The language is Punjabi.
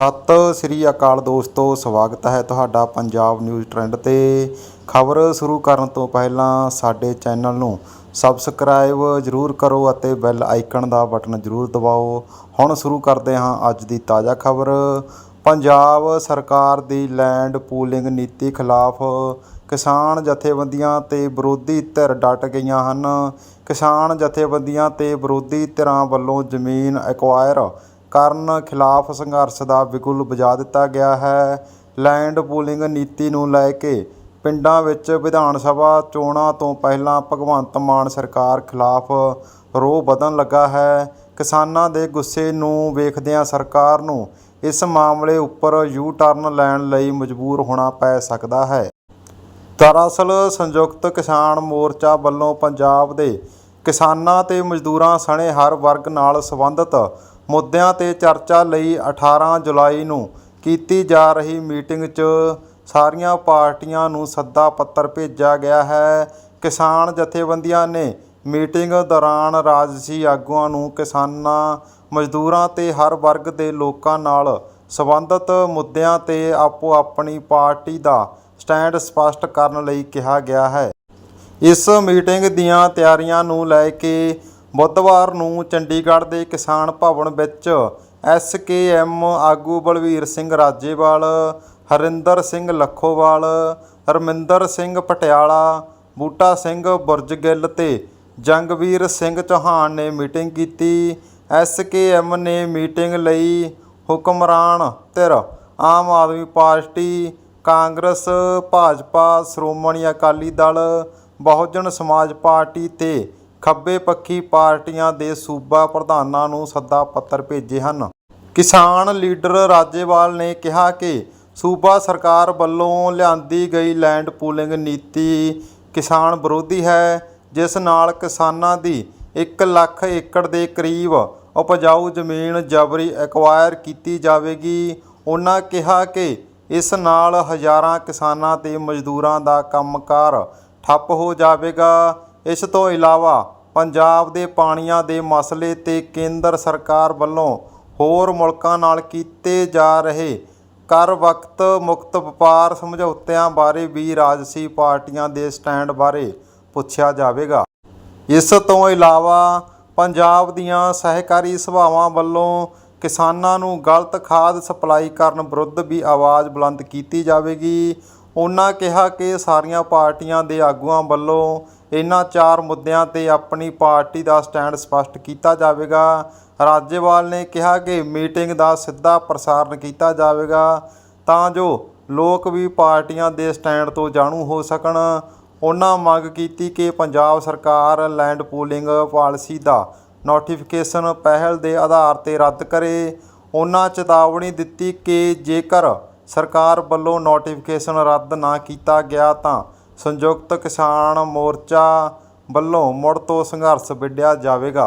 ਸਤਿ ਸ੍ਰੀ ਅਕਾਲ ਦੋਸਤੋ, ਸਵਾਗਤ ਹੈ ਤੁਹਾਡਾ ਪੰਜਾਬ ਨਿਊਜ਼ ਟ੍ਰੈਂਡ ਤੇ। ਖਬਰ ਸ਼ੁਰੂ ਕਰਨ ਤੋਂ ਪਹਿਲਾਂ ਸਾਡੇ ਚੈਨਲ ਨੂੰ ਸਬਸਕ੍ਰਾਈਬ ਜਰੂਰ ਕਰੋ ਅਤੇ ਬੈਲ ਆਈਕਨ ਦਾ ਬਟਨ ਜਰੂਰ ਦਬਾਓ। ਹੁਣ ਸ਼ੁਰੂ ਕਰਦੇ ਹਾਂ ਅੱਜ ਦੀ ਤਾਜ਼ਾ ਖਬਰ। ਪੰਜਾਬ ਸਰਕਾਰ ਦੀ ਲੈਂਡ ਪੂਲਿੰਗ ਨੀਤੀ ਖਿਲਾਫ ਕਿਸਾਨ ਜਥੇਬੰਦੀਆਂ ਤੇ ਵਿਰੋਧੀ ਧਿਰ ਡਟ ਗਈਆਂ ਹਨ। ਕਿਸਾਨ ਜਥੇਬੰਦੀਆਂ ਤੇ ਵਿਰੋਧੀ ਧਿਰਾਂ ਵੱਲੋਂ ਜ਼ਮੀਨ ਐਕਵਾਇਰ ਕਰਨ ਖਿਲਾਫ ਸੰਘਰਸ਼ ਦਾ ਬਿਗੁਲ ਵਜਾ ਦਿੱਤਾ ਗਿਆ ਹੈ। ਲੈਂਡ ਪੂਲਿੰਗ ਨੀਤੀ ਨੂੰ ਲੈ ਕੇ ਪਿੰਡਾਂ ਵਿੱਚ ਵਿਧਾਨ ਸਭਾ ਚੋਣਾਂ ਤੋਂ ਪਹਿਲਾਂ ਭਗਵੰਤ ਮਾਨ ਸਰਕਾਰ ਖਿਲਾਫ ਰੋਹ ਵਧਣ ਲੱਗਾ ਹੈ। ਕਿਸਾਨਾਂ ਦੇ ਗੁੱਸੇ ਨੂੰ ਵੇਖਦਿਆਂ ਸਰਕਾਰ ਨੂੰ ਇਸ ਮਾਮਲੇ ਉੱਪਰ ਯੂ ਟਰਨ ਲੈਣ ਲਈ ਮਜਬੂਰ ਹੋਣਾ ਪੈ ਸਕਦਾ ਹੈ। ਦਰਅਸਲ, ਸੰਯੁਕਤ ਕਿਸਾਨ ਮੋਰਚਾ ਵੱਲੋਂ ਪੰਜਾਬ ਦੇ ਕਿਸਾਨਾਂ ਤੇ ਮਜ਼ਦੂਰਾਂ ਸਣੇ ਹਰ ਵਰਗ ਨਾਲ ਸੰਬੰਧਿਤ ਮੁੱਦਿਆਂ ਤੇ ਚਰਚਾ ਲਈ 18 ਜੁਲਾਈ ਨੂੰ ਕੀਤੀ ਜਾ ਰਹੀ ਮੀਟਿੰਗ 'ਚ ਸਾਰੀਆਂ ਪਾਰਟੀਆਂ ਨੂੰ ਸੱਦਾ ਪੱਤਰ ਭੇਜਿਆ ਗਿਆ ਹੈ। ਕਿਸਾਨ ਜਥੇਬੰਦੀਆਂ ਨੇ ਮੀਟਿੰਗ ਦੌਰਾਨ ਰਾਜਸੀ ਆਗੂਆਂ ਨੂੰ ਕਿਸਾਨਾਂ, ਮਜ਼ਦੂਰਾਂ ਤੇ ਹਰ ਵਰਗ ਦੇ ਲੋਕਾਂ ਨਾਲ ਸੰਬੰਧਿਤ ਮੁੱਦਿਆਂ ਤੇ ਆਪੋ ਆਪਣੀ ਪਾਰਟੀ ਦਾ ਸਟੈਂਡ ਸਪਸ਼ਟ ਕਰਨ ਲਈ ਕਿਹਾ ਗਿਆ ਹੈ। ਇਸ ਮੀਟਿੰਗ ਦੀਆਂ ਤਿਆਰੀਆਂ ਨੂੰ ਲੈ ਕੇ ਬੁੱਧਵਾਰ ਨੂੰ ਚੰਡੀਗੜ੍ਹ ਦੇ ਕਿਸਾਨ ਭਵਨ ਵਿੱਚ ਐਸਕੇਐਮ ਆਗੂ ਬਲਵੀਰ ਸਿੰਘ ਰਾਜੇਵਾਲ, ਹਰਿੰਦਰ ਸਿੰਘ ਲੱਖੋਵਾਲ ਰਮਿੰਦਰ ਸਿੰਘ ਪਟਿਆਲਾ, ਬੂਟਾ ਸਿੰਘ ਬੁਰਜਗਿੱਲ ਤੇ ਜੰਗਵੀਰ ਸਿੰਘ ਚੌਹਾਨ ਨੇ ਮੀਟਿੰਗ ਕੀਤੀ। ਐਸਕੇਐਮ ਨੇ ਮੀਟਿੰਗ ਲਈ ਹੁਕਮਰਾਨ ਧਿਰ, ਆਮ ਆਦਮੀ ਪਾਰਟੀ, ਕਾਂਗਰਸ, ਭਾਜਪਾ, ਸ਼੍ਰੋਮਣੀ ਅਕਾਲੀ ਦਲ, ਬਹੁਜਨ ਸਮਾਜ ਪਾਰਟੀ ਤੇ ਖੱਬੇ ਪੱਖੀ ਪਾਰਟੀਆਂ ਦੇ ਸੂਬਾ ਪ੍ਰਧਾਨਾਂ ਨੂੰ ਸੱਦਾ ਪੱਤਰ ਭੇਜੇ ਹਨ। ਕਿਸਾਨ ਲੀਡਰ ਰਾਜੇਵਾਲ ਨੇ ਕਿਹਾ ਕਿ ਸੂਬਾ ਸਰਕਾਰ ਵੱਲੋਂ ਲਿਆਂਦੀ ਗਈ ਲੈਂਡ ਪੂਲਿੰਗ ਨੀਤੀ ਕਿਸਾਨ ਵਿਰੋਧੀ ਹੈ, ਜਿਸ ਨਾਲ ਕਿਸਾਨਾਂ ਦੀ 1 ਲੱਖ ਏਕੜ ਦੇ ਕਰੀਬ ਉਪਜਾਊ ਜ਼ਮੀਨ ਜਬਰੀ ਐਕਵਾਇਰ ਕੀਤੀ ਜਾਵੇਗੀ। ਉਹਨਾਂ ਕਿਹਾ ਕਿ ਇਸ ਨਾਲ ਹਜ਼ਾਰਾਂ ਕਿਸਾਨਾਂ ਤੇ ਮਜ਼ਦੂਰਾਂ ਦਾ ਕੰਮਕਾਰ ਠੱਪ ਹੋ ਜਾਵੇਗਾ। ਇਸ ਤੋਂ ਇਲਾਵਾ ਪੰਜਾਬ ਦੇ ਪਾਣੀਆਂ ਦੇ ਮਸਲੇ ਤੇ ਕੇਂਦਰ ਸਰਕਾਰ ਵੱਲੋਂ ਹੋਰ ਮੁਲਕਾਂ ਨਾਲ ਕੀਤੇ ਜਾ ਰਹੇ ਕਰ ਵਕਤ ਮੁਕਤ ਵਪਾਰ ਸਮਝੌਤਿਆਂ ਬਾਰੇ ਵੀ ਰਾਜਸੀ ਪਾਰਟੀਆਂ ਦੇ ਸਟੈਂਡ ਬਾਰੇ ਪੁੱਛਿਆ ਜਾਵੇਗਾ। ਇਸ ਤੋਂ ਇਲਾਵਾ ਪੰਜਾਬ ਦੀਆਂ ਸਹਿਕਾਰੀ ਸਭਾਵਾਂ ਵੱਲੋਂ ਕਿਸਾਨਾਂ ਨੂੰ ਗਲਤ ਖਾਦ ਸਪਲਾਈ ਕਰਨ ਵਿਰੁੱਧ ਵੀ ਆਵਾਜ਼ ਬੁਲੰਦ ਕੀਤੀ ਜਾਵੇਗੀ। ਉਹਨਾਂ ਕਿਹਾ ਕਿ ਸਾਰੀਆਂ ਪਾਰਟੀਆਂ ਦੇ ਆਗੂਆਂ ਵੱਲੋਂ ਇਹਨਾਂ ਚਾਰ ਮੁੱਦਿਆਂ ਤੇ ਆਪਣੀ ਪਾਰਟੀ ਦਾ ਸਟੈਂਡ ਸਪਸ਼ਟ ਕੀਤਾ ਜਾਵੇਗਾ। ਰਾਜੇਵਾਲ ਨੇ ਕਿਹਾ ਕਿ ਮੀਟਿੰਗ ਦਾ ਸਿੱਧਾ ਪ੍ਰਸਾਰਣ ਕੀਤਾ ਜਾਵੇਗਾ। ਤਾਂ ਜੋ ਲੋਕ ਵੀ ਪਾਰਟੀਆਂ ਦੇ ਸਟੈਂਡ ਤੋਂ ਜਾਣੂ ਹੋ ਸਕਣ। ਉਹਨਾਂ ਮੰਗ ਕੀਤੀ ਕਿ ਪੰਜਾਬ ਸਰਕਾਰ ਲੈਂਡ ਪੂਲਿੰਗ ਪਾਲਿਸੀ ਦਾ ਨੋਟੀਫਿਕੇਸ਼ਨ ਪਹਿਲ ਦੇ ਆਧਾਰ ਤੇ ਰੱਦ ਕਰੇ। ਉਹਨਾਂ ਚੇਤਾਵਨੀ ਦਿੱਤੀ ਕਿ ਜੇਕਰ ਸਰਕਾਰ ਵੱਲੋਂ ਨੋਟੀਫਿਕੇਸ਼ਨ ਰੱਦ ਨਾ ਕੀਤਾ ਗਿਆ ਤਾਂ ਸੰਯੁਕਤ ਕਿਸਾਨ ਮੋਰਚਾ ਵੱਲੋਂ ਮੁੜ ਤੋਂ ਸੰਘਰਸ਼ ਵਿੱਢਿਆ ਜਾਵੇਗਾ।